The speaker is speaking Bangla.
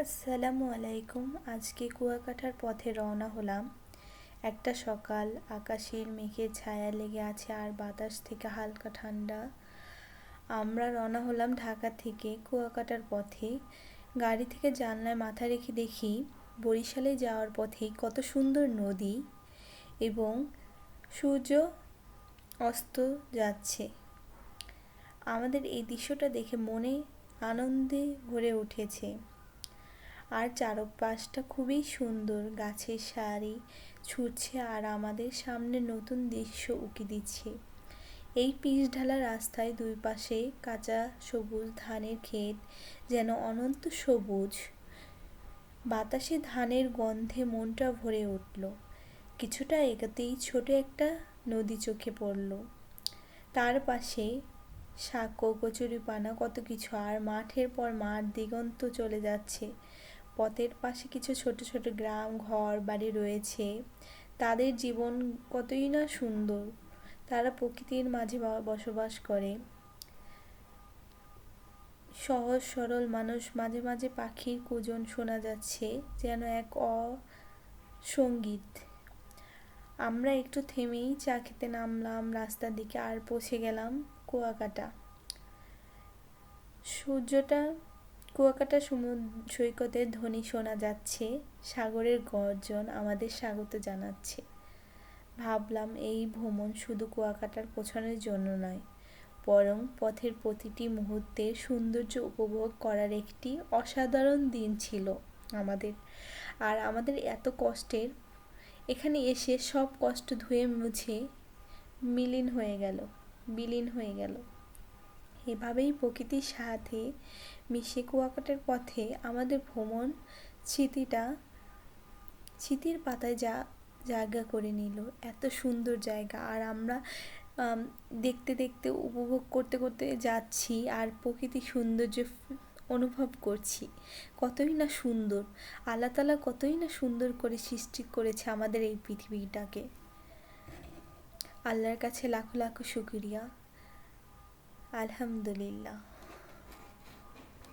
আসসালামু আলাইকুম। আজকে কুয়াকাটার পথে রওনা হলাম। একটা সকাল, আকাশের মেঘের ছায়া লেগে আছে আর বাতাস থেকে হালকা ঠান্ডা। আমরা রওনা হলাম ঢাকা থেকে কুয়াকাটার পথে। গাড়ি থেকে জানলায় মাথা রেখে দেখি, বরিশালে যাওয়ার পথে কত সুন্দর নদী এবং সূর্য অস্ত যাচ্ছে। আমাদের এই দৃশ্যটা দেখে মনে আনন্দে ভরে উঠেছে। আর চারপাশটা খুবই সুন্দর। গাছের সারি ছুটছে আর আমাদের সামনে নতুন দৃশ্য উঁকি দিচ্ছে। এই পিচ ঢালা রাস্তায় দুই পাশে কাঁচা সবুজ ধানের ক্ষেত যেন অনন্ত সবুজ। বাতাসে ধানের গন্ধে মনটা ভরে উঠল। কিছুটা এগোতেই ছোট একটা নদী চোখে পড়ল। তার পাশে শাকো, কচুরিপানা কত কিছু আর মাঠের পর মাঠ দিগন্ত চলে যাচ্ছে। পথের পাশে কিছু ছোট ছোট গ্রাম, ঘর, বাড়ি রয়েছে। তাদের জীবন কতই না সুন্দর, তারা প্রকৃতির মাঝে বসবাস করে। সহজ, সরল মানুষ মাঝে মাঝে পাখির কুজন শোনা যাচ্ছে, যেন এক অসঙ্গীত। আমরা একটু থেমেই চা খেতে নামলাম, রাস্তার দিকে আর পৌঁছে গেলাম কুয়াকাটা। সূর্যটা কুয়াকাটা সমুদ্র সৈকতের ধ্বনি শোনা যাচ্ছে, সাগরের গর্জন আমাদের স্বাগত জানাচ্ছে। ভাবলাম এই ভ্রমণ শুধু কুয়াকাটার পছন্দের জন্য নয়, বরং পথের প্রতিটি মুহূর্তে সৌন্দর্য উপভোগ করার একটি অসাধারণ দিন ছিল আমাদের। আর আমাদের এত কষ্টের, এখানে এসে সব কষ্ট ধুয়ে মুছে মিলিন হয়ে গেল, বিলীন হয়ে গেল। এভাবেই প্রকৃতির সাথে মিশে কুয়াকাটার পথে আমাদের ভ্রমণ স্মৃতিটা, স্মৃতির পাতায় যা, জায়গা করে নিল। এত সুন্দর জায়গা। আর আমরা দেখতে দেখতে, উপভোগ করতে করতে যাচ্ছি আর প্রকৃতির সৌন্দর্য অনুভব করছি। কতই না সুন্দর। আল্লাহ তালা কতই না সুন্দর করে সৃষ্টি করেছে আমাদের এই পৃথিবীটাকে। আল্লাহর কাছে লাখো লাখো শুক্রিয়া। الحمد لله.